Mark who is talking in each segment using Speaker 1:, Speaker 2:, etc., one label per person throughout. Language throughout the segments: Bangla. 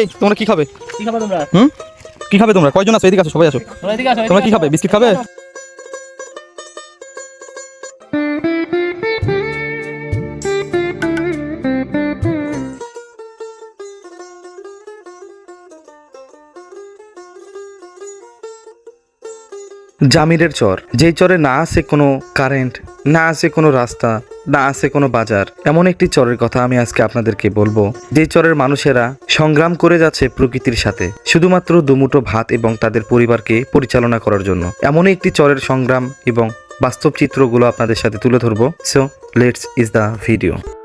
Speaker 1: এই তোমরা কি খাবে?
Speaker 2: কি খাবে তোমরা?
Speaker 1: হুম? কি খাবে তোমরা? কয়জন আছো? এদিকে আসো সবাই আসো।
Speaker 2: তোমরা এদিকে আসো
Speaker 1: তোমরা কি খাবে? বিস্কিট খাবে? জামিরের চর। যেই চরে না আছে কোনো কারেন্ট না আছে কোনো রাস্তা না আছে কোনো বাজার। এমন একটি চরের কথা আমি আজকে আপনাদেরকে বলব। যে চরের মানুষেরা সংগ্রাম করে যাচ্ছে প্রকৃতির সাথে, শুধুমাত্র দুমুটো ভাত এবং তাদের পরিবারকে পরিচালনা করার জন্য। এমন একটি চরের সংগ্রাম এবং বাস্তব চিত্রগুলো আপনাদের সাথে তুলে ধরবো। So let's is the video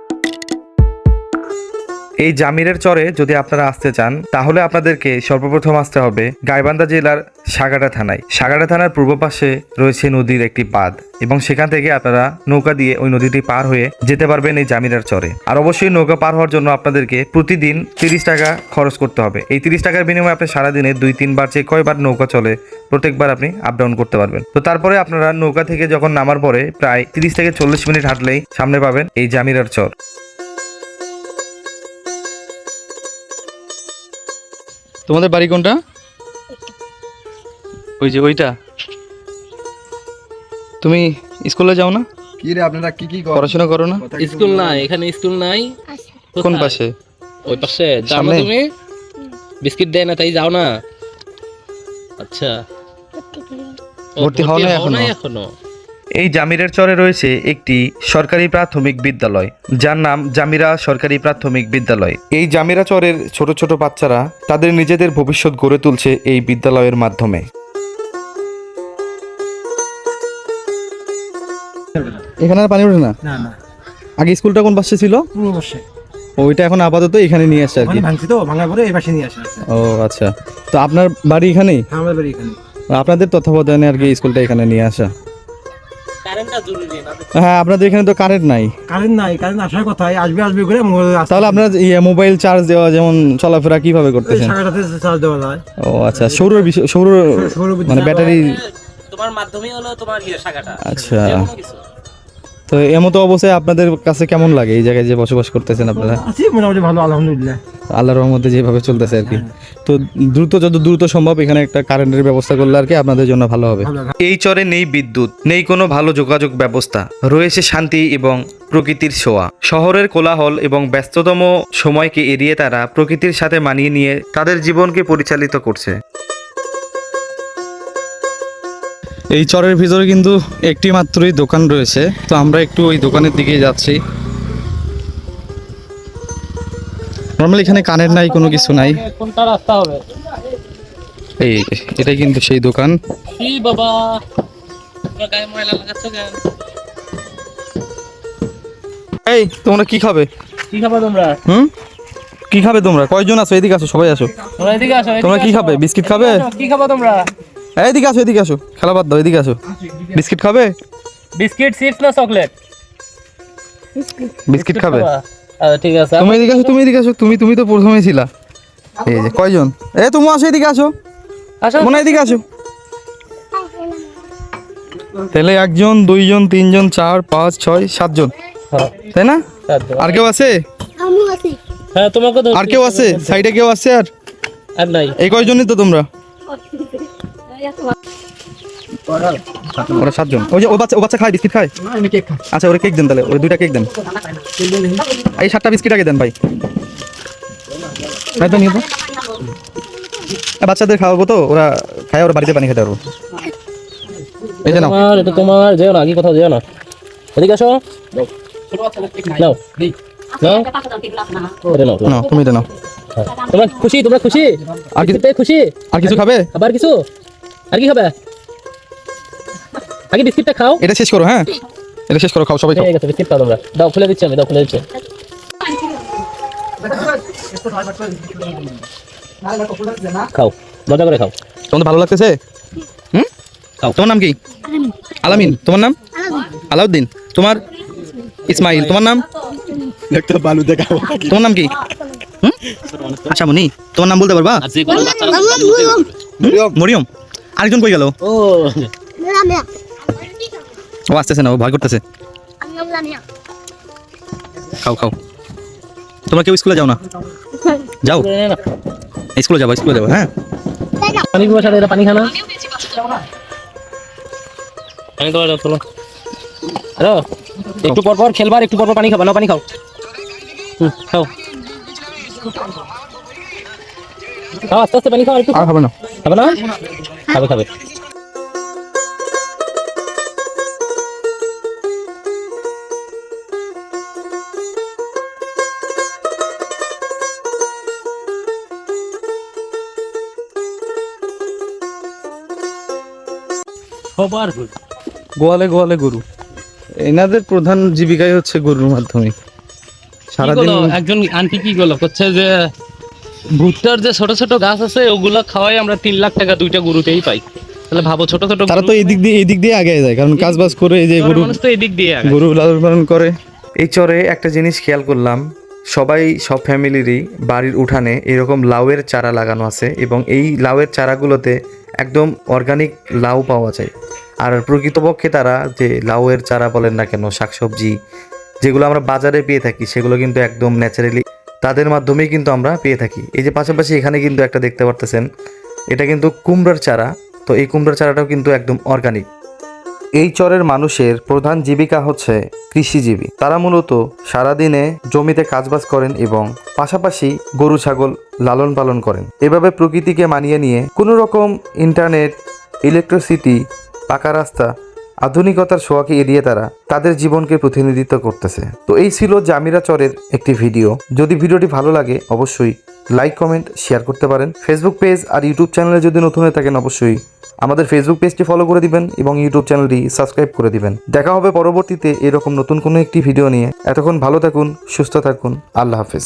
Speaker 1: এই জামিরের চরে যদি আপনারা আসতে চান, তাহলে আপনাদেরকে সর্বপ্রথম আসতে হবে গাইবান্ধা জেলার সাগাটা থানায়। সাগাটা থানার পূর্ব পাশে রয়েছে নদীর একটি বাঁধ এবং সেখান থেকে আপনারা নৌকা দিয়ে ওই নদীটি পার হয়ে যেতে পারবেন এই জামিরের চরে। আর অবশ্যই নৌকা পার হওয়ার জন্য আপনাদেরকে প্রতিদিন তিরিশ টাকা খরচ করতে হবে। এই তিরিশ টাকার বিনিময়ে আপনি সারাদিনে দুই, তিনবার যে কয়বার নৌকা চলে, প্রত্যেকবার আপনি আপ ডাউন করতে পারবেন। তো তারপরে আপনারা নৌকা থেকে যখন নামার পরে প্রায় তিরিশ থেকে চল্লিশ মিনিট হাঁটলেই সামনে পাবেন এই জামিরার চর। তোমাদের বাড়ি কোনটা? ওই যে ওইটা। তুমি স্কুলে যাও না?
Speaker 3: কি রে আপনারা কি কি
Speaker 1: পড়াশোনা করো না?
Speaker 2: স্কুল নাই এখানে স্কুল নাই।
Speaker 1: কোন পাশে?
Speaker 2: ওই পাশে যাও না তুমি? বিস্কিট দেয় না তাই যাও না। আচ্ছা।
Speaker 1: ভর্তি হও নাই
Speaker 2: এখনও?
Speaker 1: এই জামিরের চরে রয়েছে একটি সরকারি প্রাথমিক বিদ্যালয় যার নাম জামিরা সরকারি প্রাথমিক বিদ্যালয়। এই জামিরা চরের ছোট ছোট বাচ্চারা তাদের নিজেদের ভবিষ্যৎ গড়ে তুলছে এই বিদ্যালয়ের মাধ্যমে। এখানে আর পানি ওঠে না?
Speaker 4: না না।
Speaker 1: আগে স্কুলটা কোন পাশে ছিল?
Speaker 4: পূর্ব বর্ষে
Speaker 1: ওইটা এখন আপাতত এখানে নিয়ে আসছে আর কি।
Speaker 4: ভাঙছি তো ভাঙার পরে এই পাশে নিয়ে আসা
Speaker 1: ও আচ্ছা। তো আপনার বাড়ি এখানেই?
Speaker 4: আমাদের বাড়ি এখানে
Speaker 1: আপনাদের তত্ত্বাবধানে আর কি স্কুলটা এখানে নিয়ে আসা? হ্যাঁ আপনাদের এখানে তো কারেন্ট নাই।
Speaker 4: কারেন্ট নাই কারেন্ট আসার কথা আসবে আসবে করে
Speaker 1: তাহলে আপনার ইয়ে মোবাইল চার্জ দেওয়া যেমন চলাফেরা কীভাবে করতেছেন?
Speaker 4: চার্জ দেওয়া যায়।
Speaker 1: ও আচ্ছা সৌর সৌর
Speaker 4: সৌর
Speaker 1: মানে ব্যাটারি
Speaker 2: তোমার মাধ্যমে হলো তোমার ইয়ে শাখাটা।
Speaker 1: আচ্ছা। তো এমতো অবস্থায় আপনাদের কাছে কেমন লাগে? এই জায়গায় যে বসবাস করতেছেন আপনারা?
Speaker 4: আছি মোটামুটি ভালো আলহামদুলিল্লাহ।
Speaker 1: আল্লাহর রহমতে যেভাবে চলতেছে আর কি। তো দ্রুত যত দ্রুত সম্ভব এখানে একটা কারেন্টের ব্যবস্থা করলে আর কি আপনাদের জন্য ভালো হবে। এই চরে নেই বিদ্যুৎ নেই কোনো ভালো যোগাযোগ ব্যবস্থা রয়েছে শান্তি এবং প্রকৃতির ছোঁয়া। শহরের কোলাহল এবং ব্যস্ততম সময়কে এড়িয়ে তারা প্রকৃতির সাথে মানিয়ে নিয়ে তাদের জীবনকে পরিচালিত করছে। এই চরের ভিতরে কিন্তু একটি মাত্রই দোকান রয়েছে। তো আমরা একটু ওই দোকানের দিকে যাচ্ছি। নর্মালি এখানে কানের নাই কোনো কিছু নাই।
Speaker 2: কোনটা রাস্তা হবে?
Speaker 1: এই এটাই কিন্তু সেই দোকান।
Speaker 2: কি বাবা তোমরা গায়ে ময়লা লাগাচ্ছ কেন?
Speaker 1: এই তোমরা কি খাবে?
Speaker 2: কি খাবে তোমরা?
Speaker 1: হুম? কি খাবে তোমরা? কয়জন আছো? এদিকে আসো সবাই আসো।
Speaker 2: তোমরা এদিকে আসো
Speaker 1: তোমরা কি খাবে? বিস্কিট খাবে?
Speaker 2: কি খাবে তোমরা?
Speaker 1: এদিকে আসো এদিকে আসো। খেলা বাদ দাও এদিকে আসো। বিস্কিট খাবে?
Speaker 2: বিস্কিট চিপস না চকলেট?
Speaker 1: বিস্কিট খাবে।
Speaker 2: ঠিক আছে
Speaker 1: তুমি এদিকে আসো তুমি এদিকে আসো তুমি তুমি তো প্রথমেই ছিলা। এই যে কয়জন? এ তুমি আসো এদিকে আসো।
Speaker 2: আসো।
Speaker 1: মনে এদিকে আসো। তাহলে একজন দুইজন তিনজন চার পাঁচ ছয় সাতজন।
Speaker 2: হ্যাঁ,
Speaker 1: তাই না? আর কেউ আছে?
Speaker 2: হ্যাঁ তোমাকে
Speaker 1: আর কেউ আছে? সাইডে কেউ আছে আর?
Speaker 2: আর নাই।
Speaker 1: এই কয়জনই তো তোমরা? ওরা সাতজন। ওই যে ও বাচ্চা ও বাচ্চা খায় বিস্কিট খায়?
Speaker 4: আমি কেক খাই।
Speaker 1: আচ্ছা ওরা কেক দেন তাহলে ওই দুইটা কেক দেন। এই সাতটা বিস্কিট আগে দেন ভাই। ভাই তো নিয়ে বাচ্চাদের খাওয়াবো তো ওরা খায় ওরা বাড়িতে পানি খেতে পারব। এই যে নাও।
Speaker 2: তোমার এটা তোমার যেও না আগে কোথাও যেও না। এদিকে আসো। নাও।
Speaker 1: তুমি
Speaker 2: খুশি তোমরা খুশি?
Speaker 1: আর কিছু
Speaker 2: খুশি?
Speaker 1: আর কিছু খাবে?
Speaker 2: আবার কিছু? আর কি খাবে আগে বিস্কিটটা খাও।
Speaker 1: এটা শেষ করো হ্যাঁ? এটা শেষ করো খাও সবাই খাও।
Speaker 2: ঠিক আছে বিস্কিট খাও তোমরা। দাও খুলে দিচ্ছি আমি দাও খুলে দিচ্ছি। খাও মজা করে খাও।
Speaker 1: তোমাদের ভালো লাগতেছে? হুম?
Speaker 2: খাও।
Speaker 1: তোমার নাম কি? আলামিন। তোমার নাম? আলাউদ্দিন। তোমার ইসমাইল। তোমার নাম?
Speaker 3: একটা বালু দেখাবো।
Speaker 1: তোমার নাম কি? হুম? আচ্ছা মনি তোমার নাম বলতে পারবা? হুম? মরিয়ম আরেকজন কই গেল?
Speaker 2: ও।
Speaker 1: ও আসতেছে না ও ভয় করতেছে। খাও খাও। তোমরা কেউ স্কুলে যাও না?
Speaker 5: যাও। স্কুলে যাব স্কুলে যাব হ্যাঁ?
Speaker 2: পানি পিবার সাথে এটা পানি খানা পানি খাওয়া যাও চলো হ্যালো? একটু পর পর খেলবার একটু পর পর পানি খাবা না পানি খাও। হুম খাও। খাও আস্তে আস্তে পানি খাও একটু।
Speaker 3: হবে না।
Speaker 2: খাবে না? খাবে খাবে। সবার।
Speaker 1: গোয়ালে গোয়ালে গরু। এনাদের প্রধান জীবিকাই হচ্ছে গরুর মাধ্যমে। সারাদিন
Speaker 2: একজন আন্টি কি করল করছে যে ভুট্টার যে ছোট ছোট গাছ আছে ওগুলো খাওয়াই আমরা তিন লাখ টাকা দুইটা গরুতেই পাই। তাহলে ভাবো ছোট ছোট
Speaker 1: তারা তো এদিক দিয়ে এদিক দিয়ে আগে যায় কারণ কাজ বাজ করে এই যে গরু
Speaker 2: মানুষ তো এদিক দিয়ে
Speaker 1: গরু লালন পালন করে। এই চরে একটা জিনিস খেয়াল করলাম সবাই সব ফ্যামিলিরই বাড়ির উঠানে এরকম লাউয়ের চারা লাগানো আছে এবং এই লাউয়ের চারাগুলোতে একদম অর্গানিক লাউ পাওয়া যায়। আর প্রকৃতপক্ষে তারা যে লাউয়ের চারা বলেন না কেন শাকসবজি যেগুলো আমরা বাজারে পেয়ে থাকি সেগুলো কিন্তু একদম ন্যাচারালি তাদের মাধ্যমেই কিন্তু আমরা পেয়ে থাকি। এই যে পাশাপাশি এখানে কিন্তু একটা দেখতে পারতেছেন, এটা কিন্তু কুমড়ার চারা। তো এই কুমড়ার চারাটাও কিন্তু একদম অর্গানিক এই চরের মানুষের প্রধান জীবিকা হচ্ছে কৃষিজীবী। তারা মূলত সারাদিনে জমিতে কাজবাজ করেন এবং পাশাপাশি গরু, ছাগল লালন পালন করেন। এভাবে প্রকৃতিকে মানিয়ে নিয়ে কোনো রকম ইন্টারনেট ইলেকট্রিসিটি পাকা রাস্তা আধুনিকতার শোয়াকে এড়িয়ে তারা তাদের জীবনকে প্রতিনিধিত্ব করতেছে। তো এই ছিল জামিরা চরের একটি ভিডিও। যদি ভিডিওটি ভালো লাগে, অবশ্যই লাইক, কমেন্ট, শেয়ার করতে পারেন। ফেসবুক পেজ আর ইউটিউব চ্যানেলে যদি নতুন হয়ে থাকেন, অবশ্যই আমাদের ফেসবুক পেজটি ফলো করে দিবেন এবং ইউটিউব চ্যানেলটি সাবস্ক্রাইব করে দিবেন। দেখা হবে পরবর্তীতে এরকম নতুন কোনো একটি ভিডিও নিয়ে। এতক্ষণ ভালো থাকুন, সুস্থ থাকুন। আল্লাহ হাফেজ।